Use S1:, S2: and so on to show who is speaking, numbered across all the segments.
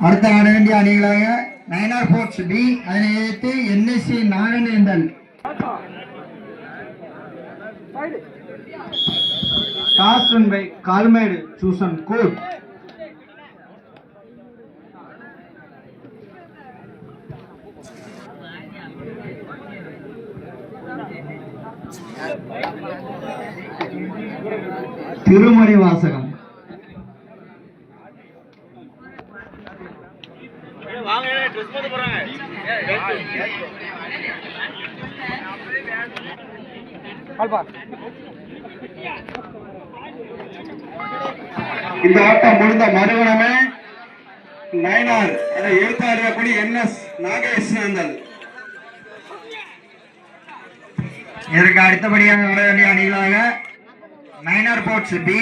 S1: அடுத்த ஆட வேண்டிய அணிகளாக நயனார் போர்ட்ஸ் பி அதனை எதிர்த்து NSC Naganenthal toss won by Kalmedu chosen court திருமறை வாசகம்.
S2: இந்த ஆட்டம் முடிந்த மறுவனமே நயனார். அதை எழுத்தாளக்கூடிய என் எஸ் நாகேஸ்வரந்தல்
S1: இதற்கு அடுத்தபடியாக வர வேண்டிய அணிகளாக நயனார் போர்ட்ஸ் பி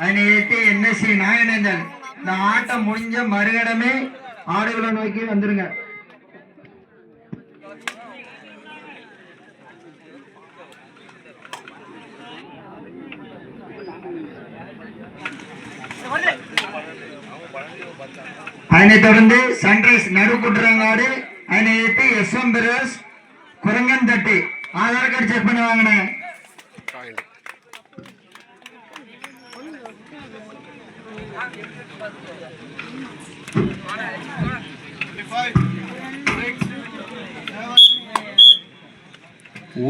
S1: அதனை எஸ் என்எஸ்சி நாகநேந்தன் இந்த ஆட்டம் முடிஞ்ச மறுகடமே ஆடுகளை நோக்கி வந்துருங்க. அதனைத் தொடர்ந்து சன்ரைஸ் நடுக்குட்டுறாங்காடு அதனை எட்டு S M brothers Kurangantattu Aadhaar card check பண்ணி வாங்கினேன்.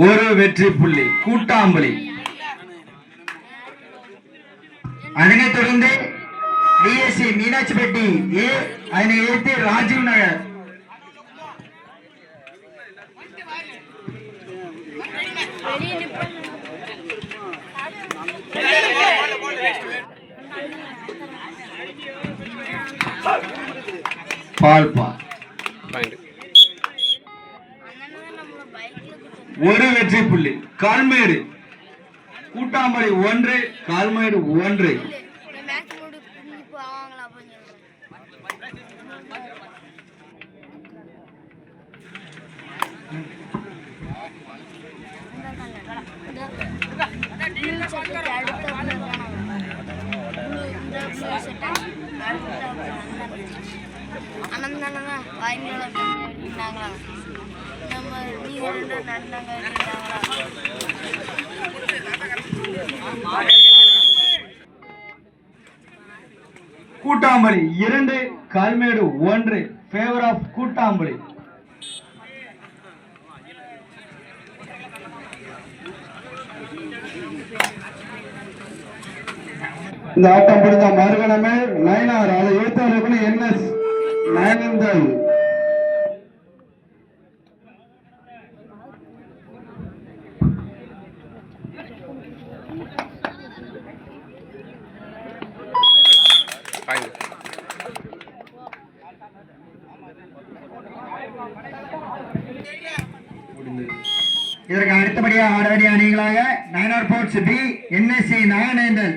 S2: ஒரு வெற்றி புள்ளி கூட்டாம்பலி.
S1: அதனைத் தொடர்ந்து டிஎஸ்சி மீனாட்சிப்பட்டி ஏ அதனை எதிர்த்து ராஜீவ் நகர்.
S2: பால்பா ஒரு வெற்றி புள்ளி. கால்மேடு. கூட்டாமலை ஒன்று கால்மேடு ஒன்று.
S3: நம்ம நீங்க ரெண்டு
S2: கூட்டாம்பலி இரண்டு கல்மேடு ஒன்று ஃபேவர் ஆஃப் கூட்டாம்பலி. இந்த ஆட்டம் பிடித்த மறுகணமே நயனார். அதை எழுத்தாளர்கள் என் எஸ் நயனந்தல்
S1: இதற்கு அடுத்தபடியாக ஆட அணிகளாக Nayanar sports B NSC
S3: Naganenthan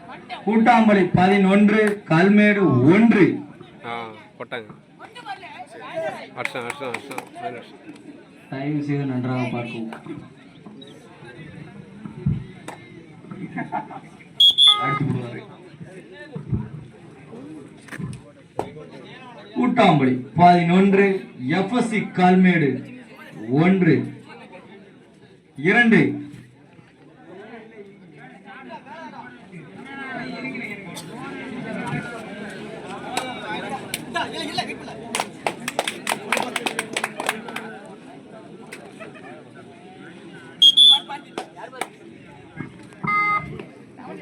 S2: Koottampali பதினொன்று கல்மேடு ஒன்று. தயவு செய்து நன்றாக விடுவாரு. கூட்டாம்பலி பதினொன்று எஃப்எஸ்சி கால்மேடு ஒன்று. இரண்டு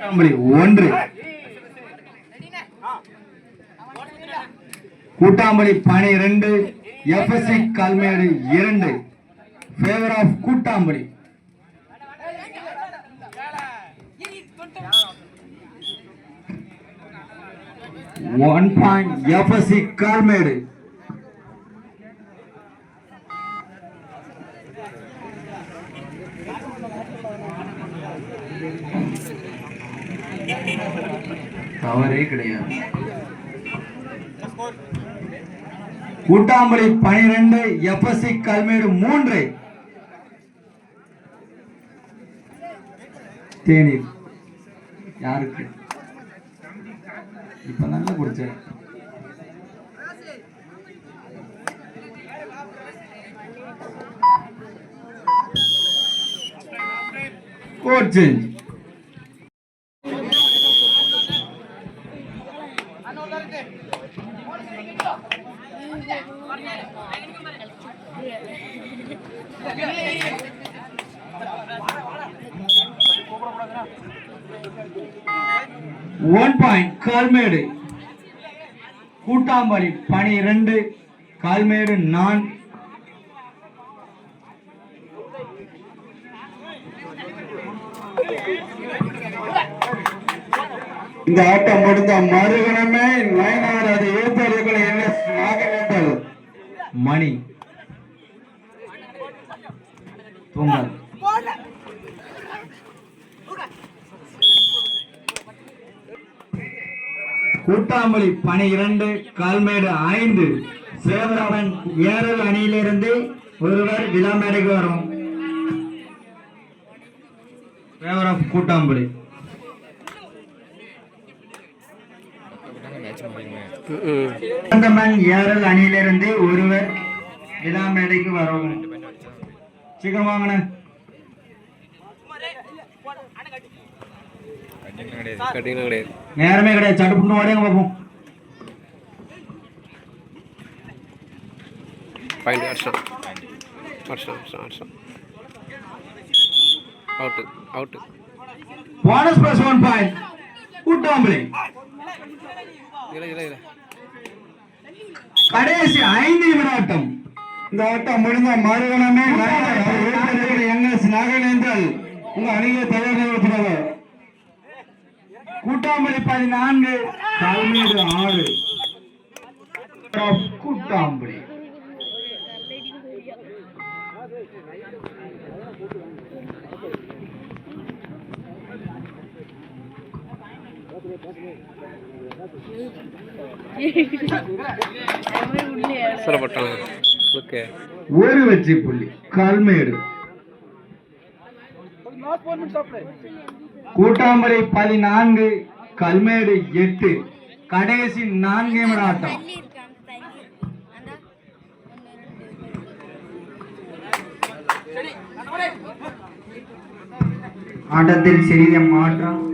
S2: கூட்டாம்படி ஒன்று. கூட்டாம்படி பனிரெண்டு எஃப்எஸ்சி கல்மேடு இரண்டு. Favour of Koottampadi one point FSC Kalmedu. தவறே கிடையாது. கூட்டாம்பளி பனிரெண்டு எஃப்எஸ்சி கல்மேடு மூன்று. தேநீர். யாருக்கு? இப்ப நல்லா குடிச்ச. Court change one point Kalmedu Koottampali பனிரெண்டு கால்மேடு நான்
S3: இந்த ஆட்டம் முடிந்த மறுகணமே வயநாடு அதை எழுத்தாளர்கள் என்ன
S2: மணி. தூங்கல் கூட்டாம்பளி பனிரெண்டு கால்மேடு ஐந்து. சேவராமன் ஏரல் அணியிலிருந்து ஒருவர் விழாமேடைக்கு வரும். ஃபேவர் ஆஃப் அந்தமன் ஏரல் அணியிலிருந்து ஒருவர் விழாமேடைக்கு வரும். சீக்கிரம் வாங்கண்ணே.
S4: கிடையாது.
S2: நேரமே கிடையாது சட்டுப்புட்டு ஓடியாங்க பார்ப்போம்
S4: பாயிண்ட் வருஷம் வருஷம் வருஷம் வருஷம் out out
S2: bonus plus one point Koottampali கடைசி ஐந்து நிமிட ஆட்டம்.
S3: இந்த ஆட்டம் முடிந்த மறுகணமே நயனார் அதை எழுத்தாளர்கள் என் எஸ். நாகவேந்தல் உங்க அணியை தயார் நிறுவனத்தினால
S2: கூட்டாம்பளி பதினான்கு. கால்மேடு ஆறு. கூட்டாம்பளி
S4: சொல்லப்பட்டாங்க ஓகே
S2: ஒரு வெற்றி புள்ளி. கால்மேடு கூட்டாம்பளி பதினான்கு கல்மேடு எட்டு. கடைசி நான்கு மணி ஆட்டம். ஆட்டத்தில் சிறிய மாற்றம்.